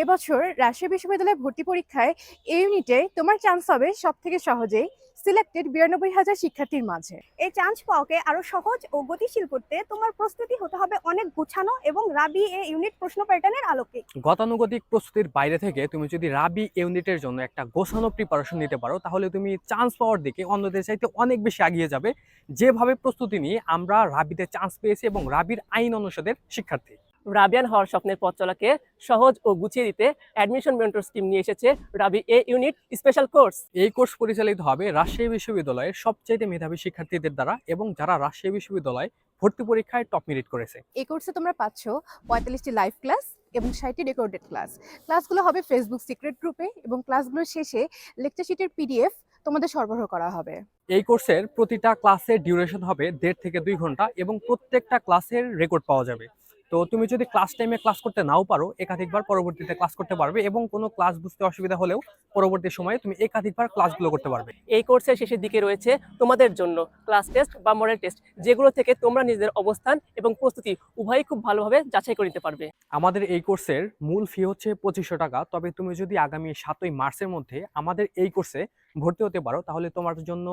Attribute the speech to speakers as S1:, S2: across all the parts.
S1: এবছর রাজশাহী বিশ্ববিদ্যালয়ে ভর্তি পরীক্ষায় এই ইউনিটে তোমার চান্স হবে সব থেকে সহজেই সিলেক্টেড বিরানব্বই হাজার শিক্ষার্থীর মাঝে।
S2: এই চান্স পাওয়াকে আরও সহজ ও গতিশীল করতে তোমার প্রস্তুতি হতে হবে অনেক গুছানো এবং রাবি এ ইউনিট প্রশ্ন প্যাটার্নের আলোকে।
S3: গতানুগতিক প্রস্তুতির বাইরে থেকে তুমি যদি রাবি ইউনিটের জন্য একটা গোছানো প্রিপারেশন নিতে পারো, তাহলে তুমি চান্স পাওয়ার দিকে অন্যদের চাইতে অনেক বেশি এগিয়ে যাবে। যেভাবে প্রস্তুতি নিয়ে আমরা রাবিতে চান্স পেয়েছি এবং রাবির আইন অনুষদের শিক্ষার্থী।
S4: রাবিয়ান হওয়ার স্বপ্নের পথ চলাকে সহজ ও গুছিয়ে দিতে অ্যাডমিশন মেন্টর স্কিম নিয়ে এসেছে Rabi A unit special course
S3: এই কোর্স পরিচালিত হবে রাজশাহী বিশ্ববিদ্যালয়ের সবচেয়ে মেধাবী শিক্ষার্থীদের দ্বারা এবং যারা রাজশাহী বিশ্ববিদ্যালয়ে ভর্তি পরীক্ষায় টপ মেরিট করেছে।
S1: এই কোর্সে তোমরা পাচ্ছ পঁয়তাল্লিশটি লাইভ ক্লাস এবং ষাটটি রেকর্ডেড ক্লাস ক্লাসগুলো হবে ফেসবুক সিক্রেট গ্রুপে এবং ক্লাসগুলোর শেষে লেকচার শিটের পিডিএফ তোমাদের সরবরাহ করা হবে।
S3: এই কোর্সের প্রতিটা ক্লাসের ডিউরেশন হবে দেড় থেকে দুই ঘণ্টা এবং প্রত্যেকটা ক্লাসের রেকর্ড পাওয়া যাবে। তো তুমি যদি ক্লাস টাইমে ক্লাস করতে নাও পারো একাধিকবার পরবর্তীতে ক্লাস করতে পারবে এবং কোনো ক্লাস বুঝতে অসুবিধা হলেও পরবর্তী সময়ে তুমি একাধিকবার ক্লাসগুলো করতে পারবে।
S4: এই কোর্সের শেষের দিকে রয়েছে তোমাদের জন্য ক্লাস টেস্ট বা মডেল টেস্ট যেগুলো থেকে তোমরা নিজেদের অবস্থান এবং প্রস্তুতি উভয়ই খুব ভালোভাবে যাচাই করে নিতে পারবে।
S3: আমাদের এই কোর্সের মূল ফি হচ্ছে পঁচিশশো টাকা তবে তুমি যদি আগামী সাতই মার্চের মধ্যে আমাদের এই কোর্সে ভর্তি হতে পারো তাহলে তোমার জন্য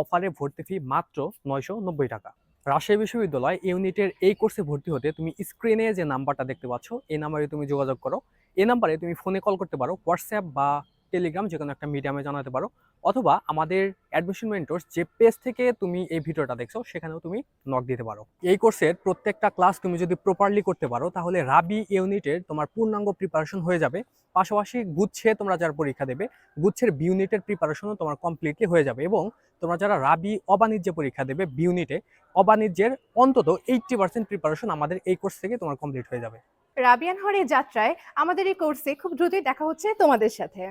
S3: অফারে ভর্তি ফি মাত্র নয়শো নব্বই টাকা। রাজশাহী বিশ্ববিদ্যালয় ইউনিটের এই কোর্সে ভর্তি হতে তুমি স্ক্রিনে যে নাম্বারটা দেখতে পাচ্ছ, এই নাম্বারে তুমি যোগাযোগ করো। এই নাম্বারে তুমি ফোনে কল করতে পারো হোয়াটসঅ্যাপ বা টেলিগ্রাম যে কোনো একটা মিডিয়ামে জানাতে পারো। অথবা আমাদের অ্যাডমিশন মেন্টর্স যে পেজ থেকে তুমি এই ভিডিওটা দেখছ, সেখানেও তুমি নক দিতে পারো। এই কোর্সের প্রত্যেকটা ক্লাস তুমি যদি প্রপারলি করতে পারো, তাহলে রাবি ইউনিটের তোমার পূর্ণাঙ্গ প্রিপারেশন হয়ে যাবে। পাশাপাশি গুচ্ছে তোমরা যারা পরীক্ষা দেবে গুচ্ছের বি ইউনিটের প্রিপারেশনও তোমার কমপ্লিটলি হয়ে যাবে এবং তোমরা যারা রাবি অবাণিজ্যে পরীক্ষা দেবে বি ইউনিটে অবাণিজ্যের অন্তত এইটটি পার্সেন্ট প্রিপারেশন আমাদের এই কোর্স থেকে তোমার কমপ্লিট হয়ে যাবে।
S1: রাবিয়ান এই যাত্রায় আমাদের এই কোর্সে খুব দ্রুতই দেখা হচ্ছে তোমাদের সাথে।